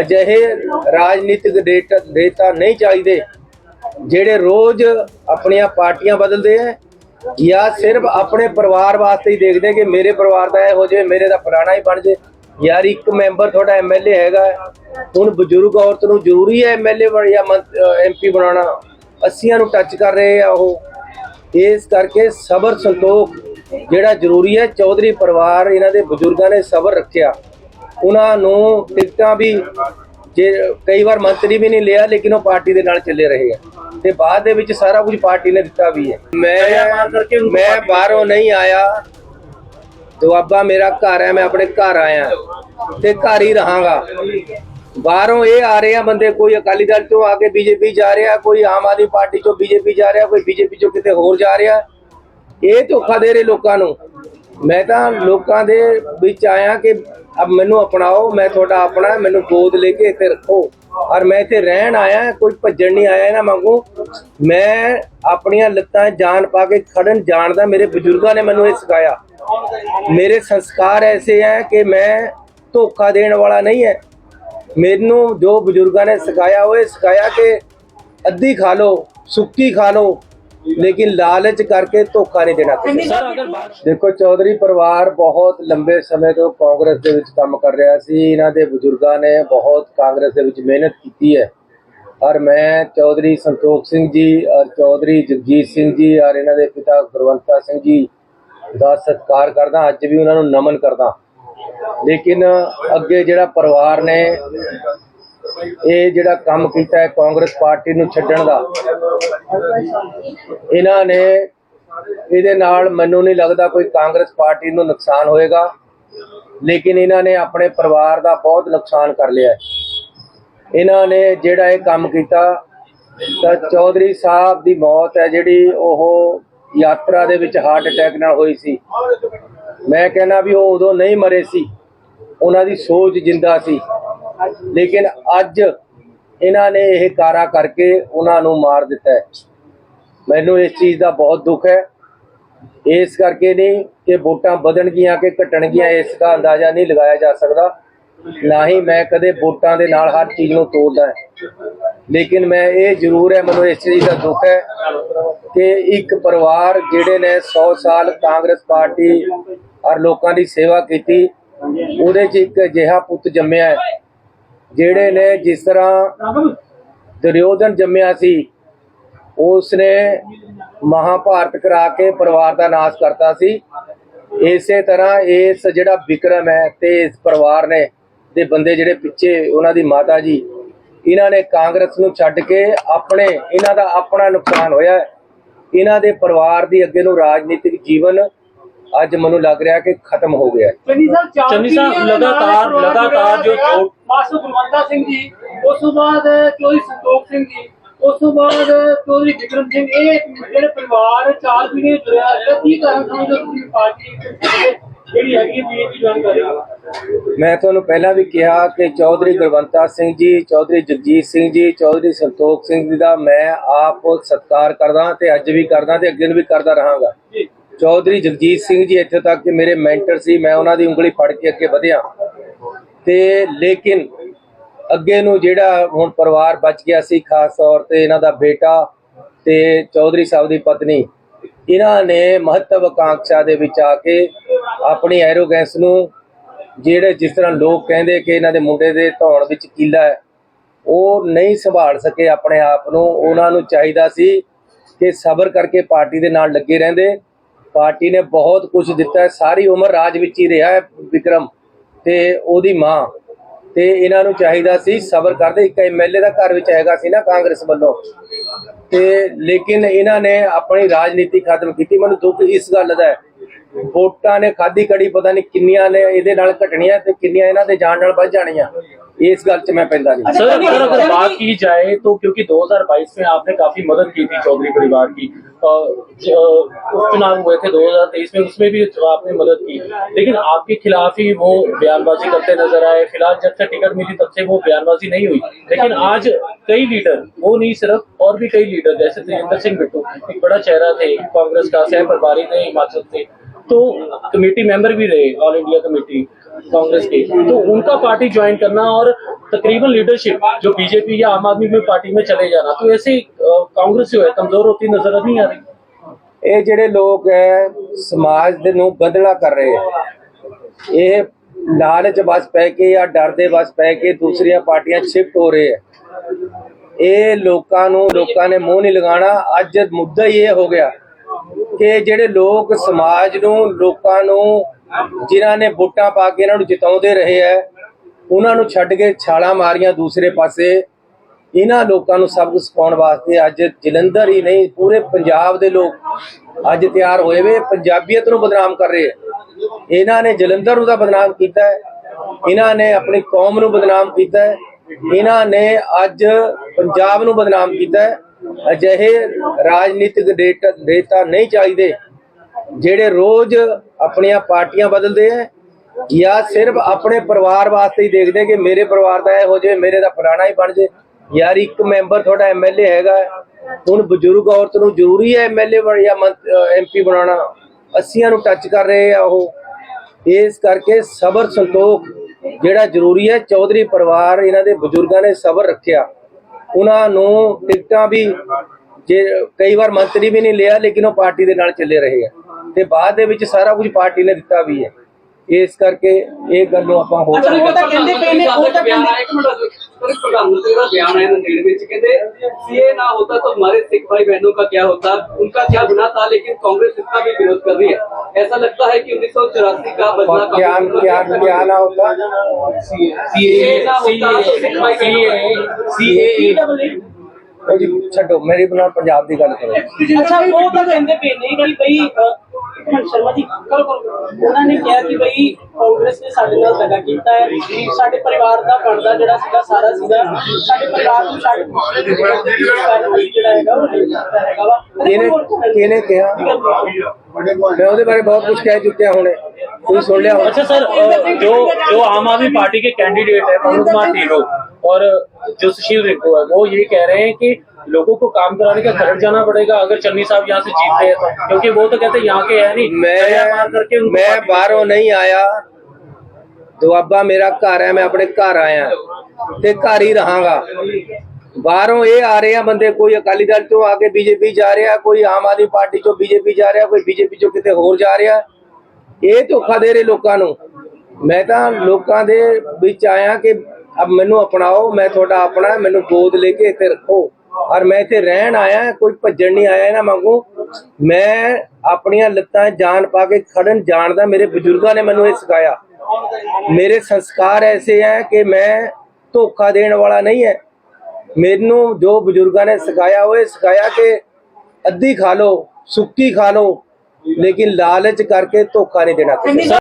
ਅਜਿਹੇ ਰਾਜਨੀਤਿਕ ਡੇਟਾ ਨੇਤਾ ਨਹੀਂ ਚਾਹੀਦੇ, ਜਿਹੜੇ ਰੋਜ਼ ਆਪਣੀਆਂ ਪਾਰਟੀਆਂ ਬਦਲਦੇ ਆ ਜਾਂ ਸਿਰਫ ਆਪਣੇ ਪਰਿਵਾਰ ਵਾਸਤੇ ਹੀ ਦੇਖਦੇ ਕਿ ਮੇਰੇ ਪਰਿਵਾਰ ਦਾ ਇਹ ਹੋ ਜਾਵੇ ਮੇਰੇ ਦਾ ਪੁਰਾਣਾ ਹੀ ਬਣ ਜੇ। ਯਾਰ, ਇੱਕ ਮੈਂਬਰ ਤੁਹਾਡਾ ਐਮਐਲਏ ਹੈਗਾ, ਹੁਣ ਬਜ਼ੁਰਗ ਔਰਤ ਨੂੰ ਜ਼ਰੂਰੀ ਹੈ ਐਮਐਲਏ ਬਣ ਜਾਂ ਐਮਪੀ ਬਣਾਉਣਾ। ਅੱਸੀਆਂ ਨੂੰ ਟੱਚ ਕਰ ਰਹੇ ਆ ਉਹ। ਇਸ ਕਰਕੇ ਸਬਰ ਸੰਤੋਖ ਜਿਹੜਾ ਜ਼ਰੂਰੀ ਹੈ ਚੌਧਰੀ ਪਰਿਵਾਰ ਇਹਨਾਂ ਦੇ ਬਜ਼ੁਰਗਾਂ ਨੇ ਸਬਰ ਰੱਖਿਆ। ਉਹਨਾਂ ਨੂੰ ਟਿਕਟਾਂ ਵੀ ਜੇ ਕਈ ਵਾਰ ਮੰਤਰੀ ਵੀ ਨਹੀਂ ਲਿਆ ਲੇਕਿਨ ਉਹ ਪਾਰਟੀ ਦੇ ਨਾਲ ਚੱਲੇ ਰਹੇ ਆ। ਤੇ ਬਾਅਦ ਦੇ ਵਿੱਚ ਸਾਰਾ ਕੁਝ ਪਾਰਟੀ ਨੇ ਦਿੱਤਾ ਵੀ ਹੈ। ਮੈਂ ਮੈਂ ਬਾਹਰੋਂ ਨਹੀਂ ਆਇਆ। ਦੁਆਬਾ ਮੇਰਾ ਘਰ ਹੈ ਮੈਂ ਆਪਣੇ ਘਰ ਆਇਆ। ਤੇ ਘਰ ਹੀ ਰਹਾਂਗਾ। ਬਾਹਰੋਂ ਇਹ ਆ ਰਹੇ ਆ ਬੰਦੇ ਕੋਈ ਅਕਾਲੀ ਦਲ ਤੋਂ ਆ ਕੇ ਬੀਜੇਪੀ ਜਾ ਰਿਹਾ ਕੋਈ ਆਮ ਆਦਮੀ ਪਾਰਟੀ ਤੋਂ ਬੀਜੇਪੀ ਜਾ ਰਿਹਾ ਕੋਈ ਬੀਜੇਪੀ ਤੋਂ ਕਿਤੇ ਹੋਰ ਜਾ ਰਿਹਾ। ਇਹ ਧੋਖਾ ਦੇ ਰਹੇ ਲੋਕਾਂ ਨੂੰ। ਮੈਂ ਤਾਂ ਲੋਕਾਂ ਦੇ ਵਿੱਚ ਆਇਆ ਕਿ ਅਬ ਮੈਨੂੰ ਅਪਣਾਓ, ਮੈਂ ਤੁਹਾਡਾ ਆਪਣਾ ਮੈਨੂੰ ਗੋਦ ਲੈ ਕੇ ਇੱਥੇ ਰੱਖੋ। ਔਰ ਮੈਂ ਇੱਥੇ ਰਹਿਣ ਆਇਆ ਕੋਈ ਭੱਜਣ ਨਹੀਂ ਆਇਆ ਨਾ ਮੰਗੂ ਮੈਂ ਆਪਣੀਆਂ ਲੱਤਾਂ ਜਾਨ ਪਾ ਕੇ ਖੜਨ ਜਾਣਦਾ, ਮੇਰੇ ਬਜ਼ੁਰਗਾਂ ਨੇ ਮੈਨੂੰ ਇਹ ਸਿਖਾਇਆ। ਮੇਰੇ ਸੰਸਕਾਰ ਐਸੇ ਹੈ ਕਿ ਮੈਂ ਧੋਖਾ ਦੇਣ ਵਾਲਾ ਨਹੀਂ ਹੈ। ਮੈਨੂੰ ਜੋ ਬਜ਼ੁਰਗਾਂ ਨੇ ਸਿਖਾਇਆ, ਉਹ ਇਹ ਸਿਖਾਇਆ ਕਿ ਅੱਧੀ ਖਾ ਲਓ, ਸੁੱਕੀ ਖਾ ਲਓ ਲੇਕਿਨ ਲਾਲਚ ਕਰਕੇ ਧੋਖਾ ਨਹੀਂ ਦੇਣਾ ਦੇਖੋ ਚੌਧਰੀ ਪਰਿਵਾਰ ਬਹੁਤ ਲੰਬੇ ਸਮੇਂ ਤੋਂ ਕਾਂਗਰਸ ਦੇ ਵਿੱਚ ਕੰਮ ਕਰ ਰਿਹਾ ਸੀ। ਇਹਨਾਂ ਦੇ ਬਜ਼ੁਰਗਾਂ ਨੇ ਬਹੁਤ ਕਾਂਗਰਸ ਦੇ ਵਿੱਚ ਮਿਹਨਤ ਕੀਤੀ ਹੈ। ਔਰ ਮੈਂ ਚੌਧਰੀ ਸੰਤੋਖ ਸਿੰਘ ਜੀ ਔਰ ਚੌਧਰੀ ਜਗਜੀਤ ਸਿੰਘ ਜੀ ਔਰ ਇਹਨਾਂ ਦੇ ਪਿਤਾ ਗੁਰਵੰਤਾ ਸਿੰਘ ਜੀ ਦਾ ਸਤਿਕਾਰ ਕਰਦਾ। ਅੱਜ ਵੀ ਉਹਨਾਂ ਨੂੰ ਨਮਨ ਕਰਦਾ। ਲੇਕਿਨ ਅੱਗੇ ਜਿਹੜਾ ਪਰਿਵਾਰ ਨੇ ਇਹ ਜਿਹੜਾ ਕੰਮ ਕੀਤਾ ਹੈ ਕਾਂਗਰਸ ਪਾਰਟੀ ਨੂੰ ਛੱਡਣ ਦਾ, ਇਹਨਾਂ ਨੇ ਇਹਦੇ ਨਾਲ ਮੈਨੂੰ ਨਹੀਂ ਲੱਗਦਾ ਕੋਈ ਕਾਂਗਰਸ ਪਾਰਟੀ ਨੂੰ ਨੁਕਸਾਨ ਹੋਏਗਾ, ਲੇਕਿਨ ਇਹਨਾਂ ਨੇ ਆਪਣੇ ਪਰਿਵਾਰ ਦਾ ਬਹੁਤ ਨੁਕਸਾਨ ਕਰ ਲਿਆ ਇਹਨਾਂ ਨੇ ਜਿਹੜਾ ਇਹ ਕੰਮ ਕੀਤਾ, ਤਾਂ ਚੌਧਰੀ ਸਾਹਿਬ ਦੀ ਮੌਤ ਹੈ ਜਿਹੜੀ ਉਹ ਯਾਤਰਾ ਦੇ ਵਿੱਚ ਹਾਰਟ ਅਟੈਕ ਨਾਲ ਹੋਈ ਸੀ। ਮੈਂ ਕਹਿੰਦਾ ਵੀ ਉਹ ਉਦੋਂ ਨਹੀਂ ਮਰੇ ਸੀ, ਉਹਨਾਂ ਦੀ ਸੋਚ ਜਿੰਦਾ ਸੀ। ਲੇਕਿਨ ਅੱਜ ਇਹਨਾਂ ਨੇ ਇਹ ਕਾਰਾ ਕਰਕੇ ਉਹਨਾਂ ਨੂੰ ਮਾਰ ਦਿੱਤਾ ਹੈ। ਮੈਨੂੰ ਇਸ ਚੀਜ਼ ਦਾ ਬਹੁਤ ਦੁੱਖ ਹੈ। ਇਸ ਕਰਕੇ ਨਹੀਂ ਕਿ ਵੋਟਾਂ ਵਧਣਗੀਆਂ ਕਿ ਘਟਣਗੀਆਂ ਇਸ ਦਾ ਅੰਦਾਜ਼ਾ ਨਹੀਂ ਲਗਾਇਆ ਜਾ ਸਕਦਾ। ਨਾ ਹੀ ਮੈਂ ਕਦੇ ਵੋਟਾਂ ਦੇ ਨਾਲ ਹਰ ਚੀਜ਼ ਨੂੰ ਤੋਲਦਾ ਹੈ। ਲੇਕਿਨ ਮੈਂ ਇਹ ਜ਼ਰੂਰ ਹੈ, ਮੈਨੂੰ ਇਸ ਚੀਜ਼ ਦਾ ਦੁੱਖ ਹੈ ਕਿ ਇੱਕ ਪਰਿਵਾਰ ਜਿਹੜੇ ਨੇ 100 ਸਾਲ ਕਾਂਗਰਸ ਪਾਰਟੀ ਔਰ ਲੋਕਾਂ ਦੀ ਸੇਵਾ ਕੀਤੀ, ਉਹਦੇ 'ਚ ਇੱਕ ਅਜਿਹਾ ਪੁੱਤ ਜੰਮਿਆ ਹੈ। ਜਿਹੜੇ ਨੇ ਜਿਸ ਤਰ੍ਹਾਂ ਦੁਰਯੋਧਨ ਜੰਮਿਆ ਸੀ ਉਸ ਨੇ ਮਹਾਭਾਰਤ ਕਰਾ ਕੇ ਪਰਿਵਾਰ ਦਾ ਨਾਸ਼ ਕਰਤਾ ਸੀ ਇਸੇ ਤਰ੍ਹਾਂ ਇਸ ਜਿਹੜਾ ਵਿਕਰਮ ਹੈ ਤੇ ਇਸ ਪਰਿਵਾਰ ਨੇ, ਦੇ ਬੰਦੇ ਜਿਹੜੇ ਪਿੱਛੇ ਉਹਨਾਂ ਦੀ ਮਾਤਾ ਜੀ, ਇਹਨਾਂ ਨੇ ਕਾਂਗਰਸ ਨੂੰ ਛੱਡ ਕੇ ਆਪਣੇ, ਇਹਨਾਂ ਦਾ ਆਪਣਾ ਨੁਕਸਾਨ ਹੋਇਆ ਹੈ। ਇਹਨਾਂ ਦੇ ਪਰਿਵਾਰ ਦੀ ਅੱਗੇ ਨੂੰ ਰਾਜਨੀਤਿਕ ਜੀਵਨ ਅੱਜ ਮੈਨੂੰ ਲੱਗ ਰਿਹਾ ਕਿ ਖਤਮ ਹੋ ਗਿਆ ਹੈ। ਚੰਨੀ ਸਾਹਿਬ ਚੰਨੀ ਸਾਹਿਬ ਲਗਾਤਾਰ- ਲਗਾਤਾਰ ਜੋ ਮਾਸਟਰ ਗੁਰਵੰਤਾ ਸਿੰਘ ਜੀ ਉਸ ਤੋਂ ਬਾਅਦ ਚੌਧਰੀ ਸੰਤੋਖ ਸਿੰਘ ਜੀ ਉਸ ਤੋਂ ਬਾਅਦ ਚੌਧਰੀ ਵਿਕਰਮ ਸਿੰਘ। ਇਹ ਜਿਹੜੇ ਪਰਿਵਾਰ ਚਾਰ ਪੀੜ੍ਹੀਆਂ ਜੁੜਿਆ ਹੈ ਕੀ ਕਾਰਨ ਸਮਝਦੇ ਹੋ ਤੁਸੀਂ ਪਾਰਟੀ ਜਿਹੜੀ ਮੈਂ ਤੁਹਾਨੂੰ ਪਹਿਲਾਂ ਵੀ ਕਿਹਾ ਕਿ ਚੌਧਰੀ ਗੁਰਵੰਤਾ ਸਿੰਘ ਜੀ ਚੌਧਰੀ ਜਗਜੀਤ ਸਿੰਘ ਜੀ ਚੌਧਰੀ ਸੰਤੋਖ ਸਿੰਘ ਜੀ ਦਾ ਮੈਂ ਆਪ ਸਤਿਕਾਰ ਕਰਦਾ ਤੇ ਅੱਜ ਵੀ ਕਰਦਾ ਤੇ ਅੱਗੇ ਵੀ ਕਰਦਾ ਰਹਾਂਗਾ। ਜੀ। ਚੌਧਰੀ ਜਗਜੀਤ ਸਿੰਘ ਜੀ ਇੱਥੇ ਤੱਕ ਕਿ ਮੇਰੇ ਮੈਂਟਰ ਸੀ, ਮੈਂ ਉਹਨਾਂ ਦੀ ਉਂਗਲੀ ਫੜ ਕੇ ਅੱਗੇ ਵਧਿਆ। ਤੇ ਲੇਕਿਨ ਅੱਗੇ ਨੂੰ ਜਿਹੜਾ ਹੁਣ ਪਰਿਵਾਰ ਬਚ ਗਿਆ ਸੀ, ਖਾਸ ਤੌਰ ਤੇ ਇਹਨਾਂ ਦਾ ਬੇਟਾ ਤੇ ਚੌਧਰੀ ਸਾਹਿਬ ਦੀ ਪਤਨੀ, ਇਹਨਾਂ ਨੇ ਮਹੱਤਵ ਮਹੱਤਵਕਾਂਖਿਆ ਦੇ ਵਿੱਚ ਆ ਕੇ ਆਪਣੀ ਐਰੋਗੈਂਸ ਨੂੰ ਜਿਹੜੇ ਜਿਸ ਤਰ੍ਹਾਂ ਲੋਕ ਕਹਿੰਦੇ ਕਿ ਇਹਨਾਂ ਦੇ ਮੁੰਡੇ ਦੇ ਧੌਣ ਵਿੱਚ ਕੀਲਾ ਹੈ, ਉਹ ਨਹੀਂ ਸੰਭਾਲ ਸਕੇ ਆਪਣੇ ਆਪ ਨੂੰ। ਉਹਨਾਂ ਨੂੰ ਚਾਹੀਦਾ ਸੀ ਕਿ ਸਬਰ ਕਰਕੇ ਪਾਰਟੀ ਦੇ ਨਾਲ ਲੱਗੇ ਰਹਿੰਦੇ। ਪਾਰਟੀ ਨੇ ਬਹੁਤ ਕੁਝ ਦਿੱਤਾ ਹੈ। ਸਾਰੀ ਉਮਰ ਰਾਜ ਵਿੱਚ ਹੀ ਰਿਹਾ ਹੈ ਵਿਕਰਮ ਤੇ ਉਹਦੀ ਮਾਂ। ਤੇ ਇਹਨਾਂ ਨੂੰ ਚਾਹੀਦਾ ਸੀ ਸਬਰ ਕਰਦੇ। ਇੱਕ ਐਮਐਲਏ ਦਾ ਘਰ ਵਿੱਚ ਹੈਗਾ ਸੀ ਨਾ ਕਾਂਗਰਸ ਵੱਲੋਂ। ਤੇ ਲੇਕਿਨ ਇਹਨਾਂ ਨੇ ਆਪਣੀ ਰਾਜਨੀਤੀ ਖਤਮ ਕੀਤੀ। ਮੈਨੂੰ ਦੁੱਖ ਇਸ ਗੱਲ ਦਾ ਹੈ। ਵੋਟਾਂ ਨੇ ਖਾਦੀ ਕੜੀ ਪਤਾ ਨਹੀਂ ਕਿੰਨੀਆਂ ਨੇ ਇਹਦੇ ਨਾਲ ਘਟਣੀਆਂ ਤੇ ਕਿੰਨੀਆਂ ਇਹਨਾਂ ਦੇ ਜਾਣ ਨਾਲ ਵੱਧ ਜਾਣੀਆਂ। इस गल च मैं पैदा नहीं। सर अच्छा, अगर अगर बात की जाए तो क्योंकि 2022 में आपने काफ़ी मदद की थी चौधरी परिवार की। उपचुनाव हुए थे 2023 में उसमें भी आपने मदद की। लेकिन आपके खिलाफ ही वो बयानबाजी करते नज़र आए। फ़िलहाल जब से टिकट मिली तब से वो बयानबाजी नहीं हुई। लेकिन आज कई लीडर वो नहीं सिर्फ़ और भी कई लीडर जैसे तेजेंद्र सिंह बिट्टू एक बड़ा चेहरा थे कांग्रेस का सह प्रभारी थे हिमाचल से। तो कमेटी मेंबर भी रहे ऑल इंडिया कमेटी। कांग्रेस के तो उनका पार्टी ज्वाइन करना और तकरीबन लीडरशिप जो बीजेपी या आम आदमी में पार्टी में चले जाना तो ऐसे अ, कांग्रेस जो है कमजोर होती नजर नहीं आ रही ਇਹ ਜਿਹੜੇ ਲੋਕ ਹੈ ਸਮਾਜ ਦੇ ਨੂੰ ਗੰਧਲਾ ਕਰ ਰਹੇ ਹੈ ਇਹ ਲਾਲਚ ਬਸ ਪੈ ਕੇ ਜਾਂ ਡਰ ਦੇ ਬਸ ਪੈ ਕੇ ਦੂਸਰੀਆਂ ਪਾਰਟੀਆਂ ਸ਼ਿਫਟ ਹੋ ਰਹੇ ਹੈ ਇਹ ਲੋਕਾਂ ਨੂੰ ਲੋਕਾਂ ਨੇ ਮੂੰਹ ਨਹੀਂ ਲਗਾਉਣਾ ਅੱਜ ਮੁੱਦਾ ਹੀ ਇਹ ਹੋ ਗਿਆ ਕਿ ਜਿਹੜੇ ਲੋਕ ਸਮਾਜ ਨੂੰ ਲੋਕਾਂ ਨੂੰ ਜਿਨ੍ਹਾਂ ਨੇ ਵੋਟਾਂ ਪਾ ਕੇ ਇਹਨਾਂ ਨੂੰ ਜਿਤਾਉਂਦੇ ਰਹੇ ਹੈ, ਉਹਨਾਂ ਨੂੰ ਛੱਡ ਕੇ ਛਾਲਾਂ ਮਾਰੀਆਂ ਦੂਸਰੇ ਪਾਸੇ, ਇਹਨਾਂ ਲੋਕਾਂ ਨੂੰ ਸਬਕ ਸਿਖਾਉਣ ਵਾਸਤੇ ਅੱਜ ਜਲੰਧਰ ਹੀ ਨਹੀਂ, ਪੂਰੇ ਪੰਜਾਬ ਦੇ ਲੋਕ ਅੱਜ ਤਿਆਰ ਹੋਏ ਵੇ, ਪੰਜਾਬੀਅਤ ਨੂੰ ਬਦਨਾਮ ਕਰ ਰਹੇ ਹੈ। ਇਹਨਾਂ ਨੇ ਜਲੰਧਰ ਨੂੰ ਤਾਂ ਬਦਨਾਮ ਕੀਤਾ ਹੈ, ਇਹਨਾਂ ਨੇ ਆਪਣੀ ਕੌਮ ਨੂੰ ਬਦਨਾਮ ਕੀਤਾ ਹੈ, ਇਹਨਾਂ ਨੇ ਅੱਜ ਪੰਜਾਬ ਨੂੰ ਬਦਨਾਮ ਕੀਤਾ ਹੈ। ਅਜਿਹੇ ਰਾਜਨੀਤਿਕ ਡੇਟਾ ਡੇਟਾ ਨਹੀਂ ਚਾਹੀਦੇ। ਜਿਹੜੇ ਰੋਜ਼ ਆਪਣੀਆਂ ਪਾਰਟੀਆਂ ਬਦਲਦੇ ਹੈ ਜਾਂ ਸਿਰਫ ਆਪਣੇ ਪਰਿਵਾਰ ਵਾਸਤੇ ਹੀ ਦੇਖਦੇ ਕਿ ਮੇਰੇ ਪਰਿਵਾਰ ਦਾ ਇਹ ਹੋ ਜਾਵੇ ਮੇਰੇ ਦਾ ਫਲਾਣਾ ਹੀ ਬਣ ਜੇ। ਯਾਰ ਇੱਕ ਮੈਂਬਰ ਤੁਹਾਡਾ ਐਮਐਲਏ ਹੈਗਾ, ਹੁਣ ਬਜ਼ੁਰਗ ਔਰਤ ਨੂੰ ਜ਼ਰੂਰੀ ਹੈ ਐਮਐਲਏ ਜਾਂ ਐਮਪੀ ਬਣਾਉਣਾ। ਅੱਸੀਆਂ ਨੂੰ ਟੱਚ ਕਰ ਰਹੇ ਆ ਉਹ। ਇਸ ਕਰਕੇ ਸਬਰ ਸੰਤੋਖ ਜਿਹੜਾ ਜ਼ਰੂਰੀ ਹੈ, ਚੌਧਰੀ ਪਰਿਵਾਰ ਇਹਨਾਂ ਦੇ ਬਜ਼ੁਰਗਾਂ ਨੇ ਸਬਰ ਰੱਖਿਆ। ਉਹਨਾਂ ਨੂੰ ਟਿਕਟਾਂ ਵੀ ਜੇ ਕਈ ਵਾਰ ਮੰਤਰੀ ਵੀ ਨਹੀਂ ਲਿਆ, ਲੇਕਿਨ ਉਹ ਪਾਰਟੀ ਦੇ ਨਾਲ ਚੱਲੇ ਰਹੇ ਆ। ਤੇ ਬਾਅਦ ਦੇ ਵਿੱਚ ਸਾਰਾ ਕੁਝ ਪਾਰਟੀ ਨੇ ਦਿੱਤਾ ਵੀ ਹੈ ਇਸ ਕਰਕੇ ਇਹ ਗੱਲ ਨੂੰ ਆਪਾਂ ਹੋਰ ਅੱਛਾ ਉਹ ਤਾਂ ਕਹਿੰਦੇ ਪਏ ਨੇ ਉਹ ਤਾਂ ਕਹਿੰਦੇ ਇੱਕ ਮਿੰਟ सर प्रधानमंत्री का बयान है नंदेड़ में कहते सीए ना होता तो हमारे सिख भाई बहनों का क्या होता उनका क्या गुनाह था लेकिन कांग्रेस इसका भी विरोध कर रही है ऐसा लगता है कि उन्नीस का बदला क्या क्या क्या ना होता सीए ना होता तो सिख भाई बहनों का ਉਹ ਜੀ ਛੱਡੋ ਮੇਰੀ ਬਣਾ ਪੰਜਾਬ ਦੀ ਗੱਲ ਕਰੋ। ਅੱਛਾ ਉਹ ਤਾਂ ਕਹਿੰਦੇ ਪਏ ਨੇ ਕਿ ਬਈ ਸ਼ਰਮਾ ਜੀ ਕਰੋ ਕਰੋ। ਉਹਨਾਂ ਨੇ ਕਿਹਾ ਕਿ ਬਈ ਕਾਂਗਰਸ ਨੇ ਸਾਡੇ ਨਾਲ ਦਗਾ ਕੀਤਾ ਹੈ। ਸਾਡੇ ਪਰਿਵਾਰ ਦਾ ਬਣਦਾ ਜਿਹੜਾ ਸੀਗਾ ਸਾਰਾ ਸੀਗਾ। ਸਾਡੇ ਪਰਿਵਾਰ ਨੂੰ ਛੱਡ ਜਿਹੜਾ ਹੈਗਾ ਉਹ ਹੈਗਾ ਵਾ। ਕਿਹਨੇ ਕਿਹਨੇ ਕਿਹਾ ਮੈਂ ਉਹਦੇ ਬਾਰੇ ਬਹੁਤ ਕੁਝ ਕਹਿ ਚੁੱਕਿਆ ਹੁਣੇ। ਤੁਸੀਂ ਸੁਣ ਲਿਆ ਹੋਣਾ। अच्छा सर अ, जो जो आम आदमी पार्टी के कैंडिडेट है पवन कुमार ढीलों और जो सुशील रिंकू है वो ये कह रहे हैं कि लोगों को काम कराने का खर्च जाना पड़ेगा अगर चन्नी साहब यहाँ से जीतते हैं तो क्योंकि वो तो कहते हैं यहाँ के है नहीं दरिया पार करके ਮੈਂ उनको ਮੈਂ पार्टी- ਬਾਹਰੋਂ ਨਹੀਂ ਆਇਆ ਦੁਆਬਾ ਮੇਰਾ ਘਰ ਹੈ ਮੈਂ ਆਪਣੇ ਘਰ ਆਇਆ ਤੇ ਘਰ ਹੀ ਰਹਾਂਗਾ ਬਾਹਰੋਂ ਇਹ ਆ ਰਹੇ ਆ ਬੰਦੇ ਕੋਈ ਅਕਾਲੀ ਦਲ ਤੋਂ ਆ ਕੇ ਬੀਜੇਪੀ ਜਾ ਰਿਹਾ ਕੋਈ ਆਮ ਆਦਮੀ ਪਾਰਟੀ ਤੋਂ ਬੀਜੇਪੀ ਜਾ ਰਿਹਾ ਕੋਈ ਬੀਜੇਪੀ ਤੋਂ ਕਿਤੇ ਹੋਰ ਜਾ ਰਿਹਾ ਇਹ ਧੋਖਾ ਦੇ ਰਹੇ ਲੋਕਾਂ ਨੂੰ। ਮੈਂ ਤਾਂ ਲੋਕਾਂ ਦੇ ਵਿੱਚ ਆਇਆ ਕਿ ਅਬ ਮੈਨੂੰ ਅਪਣਾਓ, ਮੈਂ ਤੁਹਾਡਾ ਆਪਣਾ, ਮੈਨੂੰ ਗੋਦ ਲੈ ਕੇ ਇੱਥੇ ਰੱਖੋ। ਔਰ ਮੈਂ ਇੱਥੇ ਰਹਿਣ ਆਇਆ, ਕੋਈ ਭੱਜਣ ਨਹੀਂ ਆਇਆ ਇਹਨਾਂ ਮੰਗੂ ਮੈਂ ਆਪਣੀਆਂ ਲੱਤਾਂ ਜਾਨ ਪਾ ਕੇ ਖੜਨ ਜਾਣਦਾ, ਮੇਰੇ ਬਜ਼ੁਰਗਾਂ ਨੇ ਮੈਨੂੰ ਇਹ ਸਿਖਾਇਆ। ਮੇਰੇ ਸੰਸਕਾਰ ਐਸੇ ਹੈ ਕਿ ਮੈਂ ਧੋਖਾ ਦੇਣ ਵਾਲਾ ਨਹੀਂ ਹੈ। ਮੈਨੂੰ ਜੋ ਬਜ਼ੁਰਗਾਂ ਨੇ ਸਿਖਾਇਆ, ਉਹ ਇਹ ਸਿਖਾਇਆ ਕਿ ਅੱਧੀ ਖਾ ਲਓ, ਸੁੱਕੀ ਖਾ ਲਓ ਲੇਕਿਨ ਲਾਲਚ ਕਰਕੇ ਧੋਖਾ ਨਹੀਂ ਦੇਣਾ।